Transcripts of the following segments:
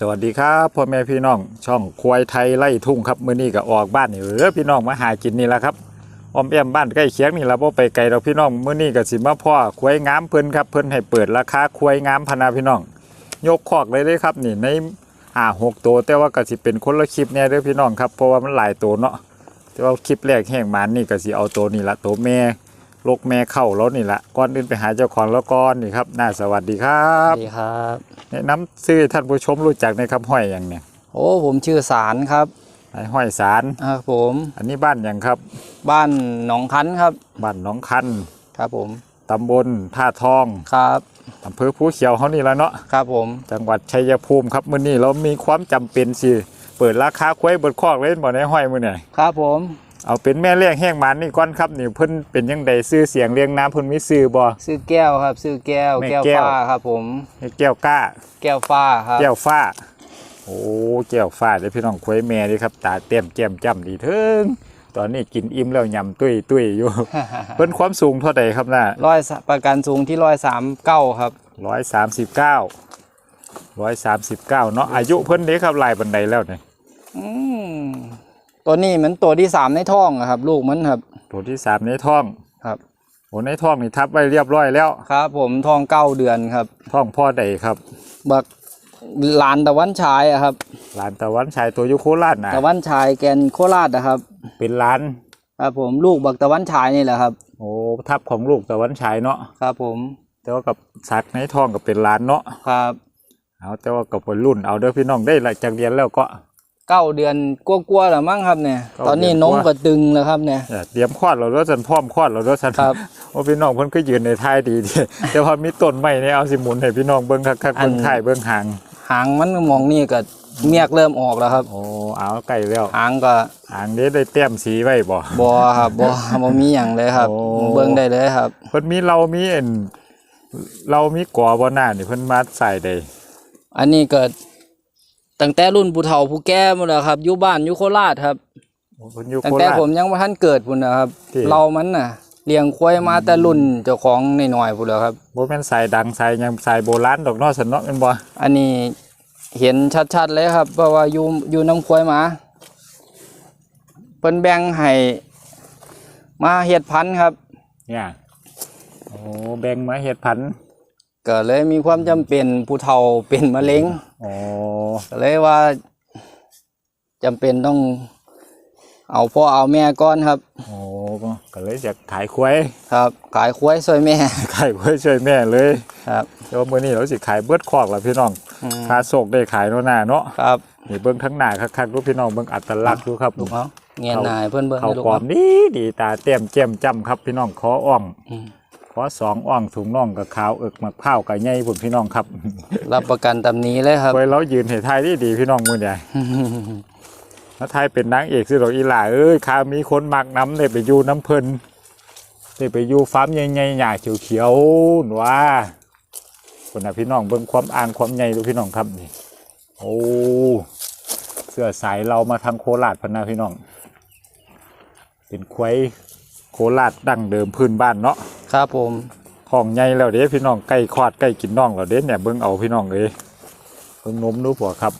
สวัสดีครับพ่อแม่พี่น้อง ช่องควายไทยไล่ทุ่งครับมื้อนี้ก็ออกบ้านนี่เออพี่น้องมาหากินนี่แหละครับอ้อมแอมบ้านใกล้เคียงนี่ละบ่ไปไกลเราพี่น้องมื้อนี้ก็สิมาพ่อควายงามเพิ่นครับเพิ่นให้เปิดราคาควายงามพนาพี่น้อง ยกคอกเลยเลยครับนี่ในอ่าหกตัวแต่ว่าก็สิเป็นคนละคลิปเนี่ยเด้อพี่น้องครับเพราะว่ามันหลายตัวเนาะแต่ว่าคลิปแรกแห่งมันนี่ก็สิเอาตัวนี่ละตัวแม่ ลกแม่เข้าแล้วนี่ละก่อนอื่นไปหาเจ้าของแล้วก่อนนี่ครับน่าสวัสดีครัสบวัสดีครับแนะนำซื้อให้ท่านผู้ชมรู้จักในคำห้อยอย่างเนี่ยโอ้ผมชื่อสารครับไอ้ห้อยสารอ่าผม อันนี้บ้านอย่างครับ บ้านหนองคันครับ บ้านหนองคันครับผมตำบลท่าทองครับอำเภอภูเขียวเขานี่แล้วเนาะครับผม จังหวัดชัยภูมิครับมื้อนี้เรามีความจำเป็นสิเปิดราคาควายเบิดคอกเล่นบ่ในห้อยมื้อนี่ครับผม เอาเป็นแม่เลี้ยงแห้งหมันนี่ก่อนครับนี่เพิ่นเป็นยังไดซื้อเสียงเรียงน้ำเพิ่นมีซื้อบ่ชื่อแก้วครับชื่อแก้วแม่แก้วแก้ว ฟ้าครับผม ให้แก้วก้า แก้วฟ้าครับแก้วฟ้า โอ้แก้วฟ้าเด้อพี่น้องควายแม่เด้ครับ ตาเต็มแจ่มจ้ำดีเถิงตอนนี้กินอิ่มแล้วยำตุ้ยตุ้ยอยู่ เพิ่นความสูงเท่าใดครับน่ะร้อยประกันสูงที่ร้อยสามเก้าครับ ร้อยสามสิบเก้าร้อยสามสิบเก้าเนาะอายุเพิ่นเด้ครับลายบันไดแล้วเนี่ยอืม ตัวนี้เหมือนตัวที่สามในท้องอะครับ ลูกมันครับ ตัวที่สามในท้องครับโอ้ในท้องนี่ทับไว้เรียบร้อยแล้วครับ ผมท้องเก้าเดือนครับท้องพ่อใดครับ บักหลานตะวันชายอะครับ หลานตะวันชายตัวอยุโคราชนะตะวันชายแกนโคราชนะครับ เป็นหล้านครับผมลูกบักตะวันชายนี่แหละครับ โอ้ทับของลูกตะวันชายเนาะครับ ผม แต่ว่ากับสักในท้องก็เป็นหล้านเนาะครับ เอาแต่ว่ากับวัยรุ่นเอาเด้อพี่น้องได้หลังจากเรียนแล้วก็ เก้าเดือนกลัวๆแล้วมั้งครับเนี่ย เก้าตอนนี้เดือนนมกว่า ก็ตึงแล้วครับเนี่ย เนี่ยเตรียมคลอดเราด้วยสันพร้อมคลอดเราด้วยสันครับ โอ้พี่น้องเพิ่นก็ยืนในท้ายดีดีแต่พอมีต้นไม้เนี่ยเอาสิหมุนให้พี่น้องเบิ่งคักๆเบิ่งท้ายเบิ่งหางหางมันมองนี่ก็เมียกเริ่มออกแล้วครับ โอ้เอาใกล้แล้วหางก็หางนี้ได้แต้มสีไว้บ่ บอครับบอ บ่มีอย่างเลยครับ โอ้ เบิ่งได้เลยครับ เพิ่นมีเรามีเอ็นเรามีก่อบ่หน้านี่เพิ่นมาใส่ได้อันนี้เกิด ตั้งแต่รุ่นผู้เฒ่าผู้แก่หมดแล้วครับอยู่บ้านอยู่โคราชครับโอ้เพิ่นอยู่ตั้โคงแต่ราช ผมยังบ่ทันเกิดพุ่นนะครับ ที่ เรามันน่ะเลี้ยงควายมาแต่รุ่นเจ้าของน้อยๆพุ่นแล้วครับ บ่แม่นสายดังสายหยังสายโบราณดอกเนาะซั่นเนาะแม่นบ่อันนี้เห็นชัดๆเลยครับเพราะว่าอยู่อยู่น้ำควายมาเพิ่นแบ่งให้มาเฮ็ดพันธุ์ครับ เนี่ยโอ้แบ่งมาเฮ็ดพันธุ์ ก็เลยมีความจำเป็นผู้เฒ่าเป็นมะเร็งโอ้ก็เลยว่าจำเป็นต้องเอาพ่อเอาแม่ก่อนครับ โอ้ก็เลยจะขายควายครับ ขายควายซอยแม่ ขายควายช่วยแม่เลยครับเดี๋ยวมื้อนี้เราสิขายเบิดคอกล่ะพี่น้องอืมค่าโศกได้ขายเนาะหน้าเนาะครับนี่เบิ่งทั้งหน้าคักๆดูพี่น้องเบิ่งอัตลักษณ์ดูครับลูกเอาเงียนนายเพื่อนเบิ่งเขาให้ลูกกรอเอาบดีดีตาเต้มแจ่มจ้ำครับพี่น้องขออ่อง อืมขอสองอ่องถุงน่องกับขาวเอิกมักเผาวกับใหญ่พุ่นพี่น้องครับรับประกันตำนี้เลยครับไว้เรายืนให้ทายดีดีๆพี่น้องมือใหญ่แล้วทายเป็นนางเอกสิดอกอีหล่าเอ้ยข้ามีคนมักน้ำเลยไปอยู่น้ำเพลินเลยไปอยู่ฟาร์มใหญ่ๆหญ้าเขียวๆหนูว่าคนน่ะพี่น้องเบิ่งความอ่างความใหญ่ดูพี่น้องครับนี่โอ้เสื้อสายเรามาทางโคราชพะนะพี่น้อง เป็นควายโคราชดั้งเดิมพื้นบ้านเนาะ ครับผมท้องใหญ่แล้วเด้พี่น้องใกล้คลอดใกล้กินน้องแล้วเด้เนี่ยเบิ่งเอาพี่น้องเอ้ยเบิ่งนมดูผัวครับ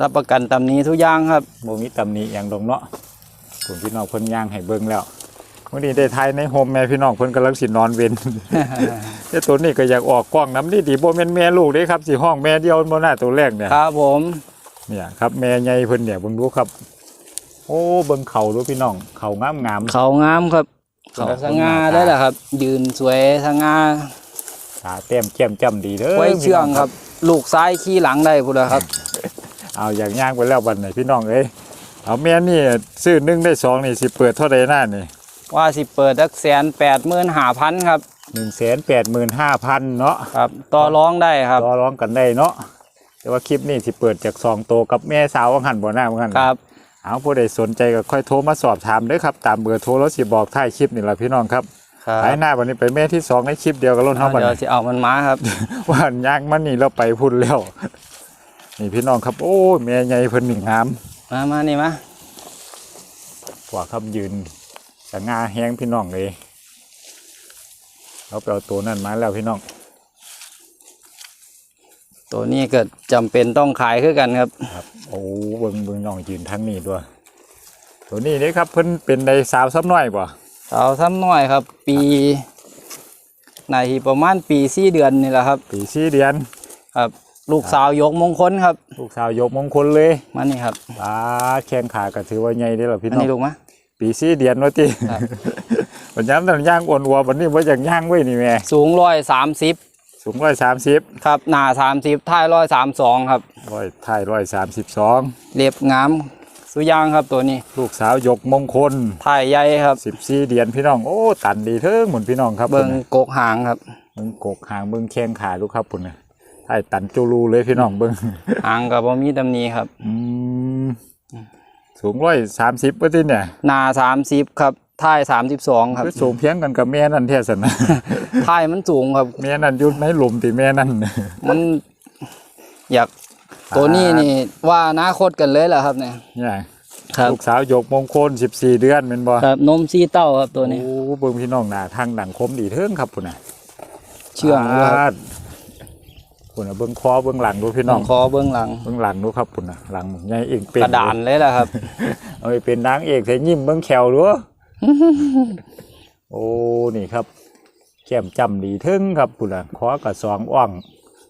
รับประกันตำนี้ทุกอย่างครับบ่มีตำหนิอย่างดอกเนาะผมพี่น้องเพิ่นย่างให้เบิ่งแล้ววันนี้ได้ทายในโฮมแม่พี่น้องเพิ่นกำลังสินอนเว้นแต่ตัวนี้ก็อยากออกกล้องน้ำนี่ดีบ่แม่นแม่ลูกเด้ครับสิห้องแม่เดียวบ่น่าตัวแรกเนี่ยครับผมเนี่ยครับแม่ใหญ่เพิ่นเนี่ยเบิ่งดูครับ โอ้เบิ่งเข่าดูพี่น้องเข่างามงามเขางามครับเขาเขา สง่าได้แหละครับ ยืนสวยสง่าๆตาแต้มแจ่มจ้ำดีเด้อไว้เชื่องครับ ลูกซ้ายขี้หลังได้พุ่นแล้วครับ เอาอย่างย่างไปแล้วบัดนี้พี่น้องเอ้ยเอาแม่นี่ซื้อหนึ่งได้สองนี่สิเปิดเท่าใดหน้านี่ว่าสิเปิดดักแสนแปดหมื่นห้าพันครับหนึ่งแสนแปดหมื่นห้าพันเนาะครับต่อร้องได้ครับรอร้องกันได้เนาะแต่ว่าคลิปนี้สิเปิดจากสองตัวกับแม่สาววังหันบ่หน้าวังหันครับ เอาผู้ใดสนใจก็ค่อยโทรมาสอบถามเด้อครับ ตามเบอร์โทรแล้วสิบอกท้ายคลิปนี่แหละพี่น้องครับครับไปหน้าวันนี้ไปแม่ที่สองในคลิปเดียวกับรถเท่าบัดเดี๋ยวนี้ สิเอามันมาครับ ว่าย่างมันนี่เราไปพุ่นแล้ว นี่พี่น้องครับ โอ้แม่ใหญ่เพิ่นหนึ่งงามมามานี่มากว่าครับยืนสง่าแห้งพี่น้องเลยเราไปเอาตัวนั่นมาแล้วพี่น้อง ตัวนี้ก็จำเป็นต้องขายคือกันครับ ครับ โอ้เบิ่งเบิ่งน้องยืนทั้งนี้ด้วยตัวนี้นี่ครับเพิ่นเป็นในสาวซ้ำน้อยบ่สาวซ้ำน้อยครับ ปีในประมาณปีสี่เดือนนี่แหละครับ ปีสี่เดือนครับ ลูกสาวยกมงคลครับ ลูกสาวยกมงคลเลยมานี่ครับปาดแข้งขาก็ถือว่าใหญ่เด้อล่ะพี่อันน้องนี้ลูกมะปีสี่เดือนว่าติครับวันย้ำแต่ย่างอ้วนวัววันนี้ว่าอย่างย่างไว้นี่แม่สูงร้อยสามสิบ สูงร้อยสามสิบครับหนาสามสิบท้ายร้อยสามสองครับร้อยท้ายร้อยสามสิบสองเรียบงามสุยางครับตัวนี้ ลูกสาวยกมงคลท้ายใหญ่ครับสิบสี่เดือนพี่น้องโอ้ตันดีเทิงหมุนพี่น้องครับเบิ่งพุ่นน่ะกกหางครับเบิ่งกกหางเบิ่งแข้งขาลูกครับปุ่นนะท้ายตันจูรูเลยพี่น้องเบิ่งหางกับบ่มีตำหนิครับ อืมสูงร้อยสามสิบว่าที่เนี่ยหนาสามสิบครับ ท้ายสามสิบสองครับคือสูงเพียงกันกับแม่นั่นเท่าสันนะท้ายมันสูงครับ แม่นั่นอยุ่ในหลุมติแม่นั่นมันอยากตัวนี้นี่ว่าอนาคตกันเลยแหละครับเนี่ยเนี่ยครับลูกสาวยกมงคลสิบสี่เดือนเป็นบ่ครับนมซีเต้าครับตัวนี้โอ้เบิ่งพี่น้องหน้าทางดังคมดีเทิงครับปุ่นน่ะเชื่องด้วยครับปุ่นน่ะเบิ่งคอเบิ่งหลังดูพี่น้น้อองงคอเบื้องหลังเบิ่งหลังดูครับปุ่นน่ะหลังใหญ่เองเป็นกระดานเลยแหละครับ เอาไปเป็นนางเอกใส่ยิ้มเบิ่งแขวดู โอ้นี่ครับ แก้มจำดีเทิงครับปุ่นน่ะคอกับสองอ่อง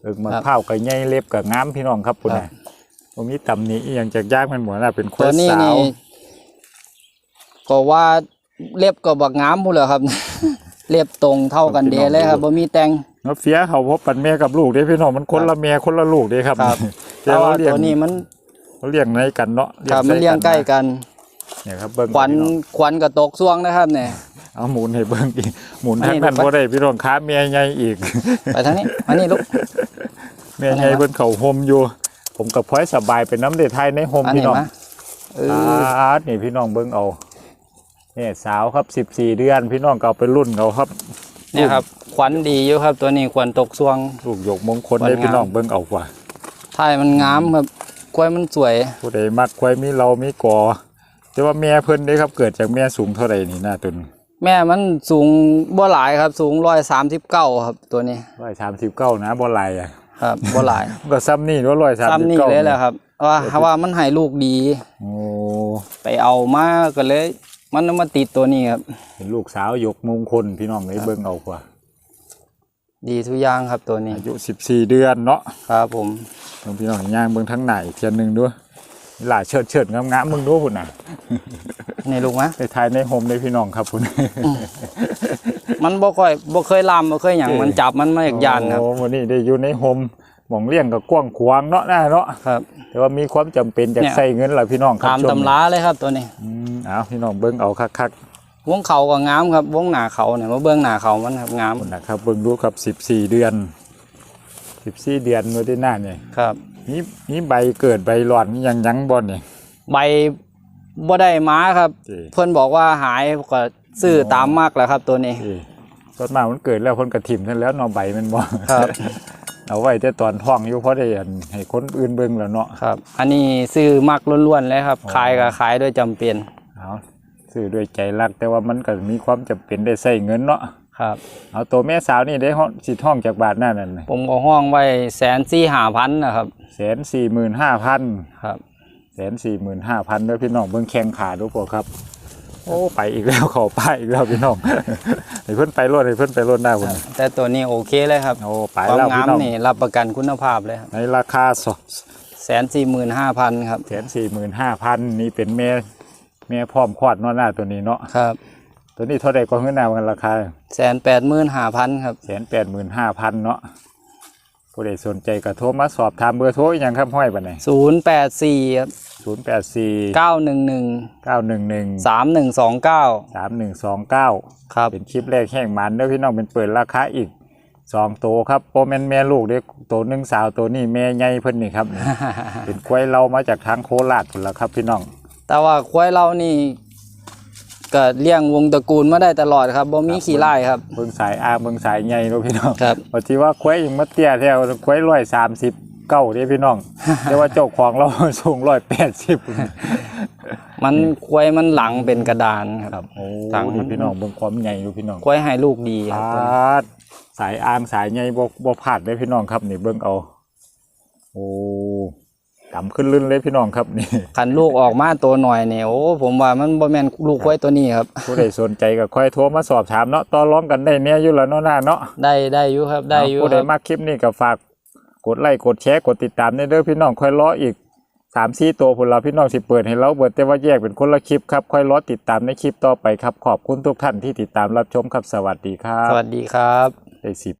เอิกมาครับเผาวกับใหญ่เล็บกับงามพี่น้องครับปุ่นน่ะบ่มีตำหนี้อหย่างจากยากมันหมดน่ะเป็นคตัวนนี้สานี่วก็ว่าเล็บก็บักงามพูดเลยครับ เล็บตรงเท่ากันเดะเลยครับบ่มีแต่งเนาะเฟียเขาพบปันแม่กับลูกเด้พี่น้องมันคนละแม่คนละลูกเด้ครับครับแต่แต่ว่าว่าเลี้ยงตัวนี้มันเขาเลี้ยงในกันเนาะครับมันใส่เลี้ยงใกล้กัน เนี่ยครับเบิ้งขวัญพี่น้องขวัญก็ตกช่วงนะครับเนี่ย เอาหมุนให้เบิ้งอีกหมุนอันทั้งนี้ นั้นลูกบ่ได้พี่น้องค้าแม่ใหญ่อีก ไปทางนี้มานี่ลูกแม่ใหญ่อันไหนวะ เพิ่นเขาโฮมอยู่ ผมกับพลอยสบายเป็นน้ำเดือดไทยในโฮมอันพี่นี้น้องมาเอออาร์ตนี่พี่น้องเบิ้งเอาเนี่ยสาวครับ 14 เดือนพี่น้องก็เอาไปรุ่นเขาครับ เนี่ยครับขวัญดีอยู่ครับ ตัวนี้ขวัญตกช่วง ลูกหยกมงคลขวัญได้งามพี่น้องเบิ้งเอากว่าท้ายมันงามครับกล้วยมันสวย ผู้ใดมักควายมีเรามีกอ แต่ว่าแม่เพิ่นได้ครับ เกิดจากแม่สูงเท่าไหร่นี่หน้าตุนแม่มันสูงบ่หลายครับ สูงร้อยสามสิบเก้าครับ ตัวนี้ร้อยสามสิบเก้านะบ่ไหลายอะครับบ่หลายมันก็ซ้ำนี่ว่าร้อยสามสิซ้ำบนี่เก้าเลยแหละครับว่าว่ามันให้ลูกดีโอ้ไปเอามาก็เลย มันเอามาติดตัวนี้ครับเป็นลูกสาวยกมงคลพี่น้องเลยเบิ่งเอากว่า ดีทุกอย่างครับตัวนี้อายุสิบสี่เดือนเนาะครับผมเบิ่งพี่น้องย่างเบิ่งทั้งหน้าอีกเทียนหนึ่งด้วย หล่าเชิดเชิดงามงามๆมึงดูพุ่นน่ะนี่ลูกมะไปถ่ายในโฮมเลยพี่น้องครับพุ่นมันบ่ค่อยบ่เคยลามบ่เคยหยังมันจับมันมาจากยานครับโอ้วันนี้ได้อยู่ในโฮมหมองเลี้ยงกับกว้างขวางเนาะนะเนาะครับแต่ว่ามีความจำเป็นจากเนี่ยใส่เงินล่ะพี่น้องครับตามช่วงตำราเลยครับตัวนี้อืมเอาพี่น้องเบิ่งเอาคักวงเขาก็งามครับ วงหน้าเขาเนี่ยมาเบื้องหน้าเขามันครับงามๆพุ่นนะครับเบิ่งดูครับสิบสี่เดือนสิบสี่เดือนมื้อที่หน้าเนี่ยครับ นี่นี่ใบเกิดใบหลอนนี่ยังยังบ่เนี่ย ใบบ่ได้มาครับเจ้เพิ่นบอกว่าหายก็ซื้อตามมากแหล้วครับ ตัวนี้ เอ้ต้นมามันเกิดแล้วคนกระถิ่มนั่นแล้วเนอใบมันบ่ครับ เอาไว้แต่ตอนท้องอยู่เพราะได้อันให้คนอื่นเบิ่งแล้วเนาะ ครับ อันนี้ซื้อมักล้วนๆเลยครับอ๋อขายก็ขายด้วยจำเป็น เอาซื้อด้วยใจรักแต่ว่ามันก็มีความจำเป็นได้ใช้เงินเนาะ ครับ เอาตัวแม่สาวนี่ได้ห้องสิท้องจากบาทหน้านั่นผมก็ห้องไว้แสนสี่ห้าพันนะครับแสนสี่หมื่นห้าพันครับแสนสี่หมื่นห้าพันเด้อพี่น้องเบิ่งแข้งขาดูพอครับ โอ้ไปอีกแล้วเข้าป้ายอีกแล้วพี่น้องให้เพิ่นไปรถให้เพิ่นไปรถได้พุ่นแต่ตัวนี้โอเคเลยครับโอ้ไปความแล้วงาพี่มน้องนี่รับประกันคุณภาพเลยครับในราคาสองแสนสี่หมื่นห้าพันครับแสนสี่หมื่นห้าพันนี่เป็นแม่แม่พร้อมคลอดเนาะหน้าตัวนี้เนาะครับ ตัวนี้เท่าใดก็เงินหน้ากันราคาแสนแปดหมื่นห้าพันครับแสนแปดหมื่นห้าพันเนาะผู้ใดสนใจก็โทรมาสอบถามเบอร์โทรอหยังครับห้อยบันไหนศูนย์แปดสี่ศูนย์แปดสี่เก้าหนึ่งหนึ่งเก้าหนึ่งหนึ่งสามหนึ่งสองเก้าสามหนึ่งสองเก้าครับเป็นคลิปแรกแห้งมันเด้อพี่น้องเป็นเปิดราคาอีกสองตัวครับโปรแมนแม่ลูกเด็กตัวหนึ่งสาวตัวนี้แม่ใหญ่เพิ่นนี่ครับนี่เป็นกล้วยเรามาจากทางโคราชพุ่นละครับพี่น้อง แต่ว่าควายเรานี่ ก็เลี้ยงวงตระกูลมาได้ตลอดครับบ่มีขี้ไล่ครับเบิ่งสายอาเบิ่งสายใหญ่เนาะพี่น้องครับปฏิว่าควายยังมาเตี้ยแถวควายร้อยสามสิบเก้าเด้พี่น้องแต่ว่าเจ้าของเราสูงร้อยแปดสิบมันควายมันหลังเป็นกระดานครับโอ้ต่างมันนี่พี่น้องเบิ่งความใหญ่อยู่พี่น้องควายให้ลูกดีคพรับตัวนี้าดสายอ่างสายใหญ่บ่บ่พลาดได้อพี่น้องครับนี่เบิ่งเอาอ้ ดำขึ้นลื่นเลยพี่น้องครับนี่คันลูกออกมาตัวหน่อยเนี่ยโอ้ผมว่ามันบ่แม่นลูกควายตัวนี้ครับ ผู้ใดสนใจก็ค่อยโทรมาสอบถามเนาะต่อรองกันได้เนี่ยอยู่แล้วเนาะหน้าเนาะได้ได้อยู่ครับได้อยู่ผู้คใดรับมากคลิปนี้ก็ฝากกดไลค์กดแชร์กดติดตามในเด้อพี่น้องค่อยรออีกสามสี่ตัวผลเราพี่น้องสิเปิดให้เราเบิดแต่ว่าแยกเป็นคนละคลิปครับค่อยรอติดตามในคลิปต่อไปครับ ขอบคุณทุกท่านที่ติดตามรับชมครับสวัสดีครับ สวัสดีครับได้สิบ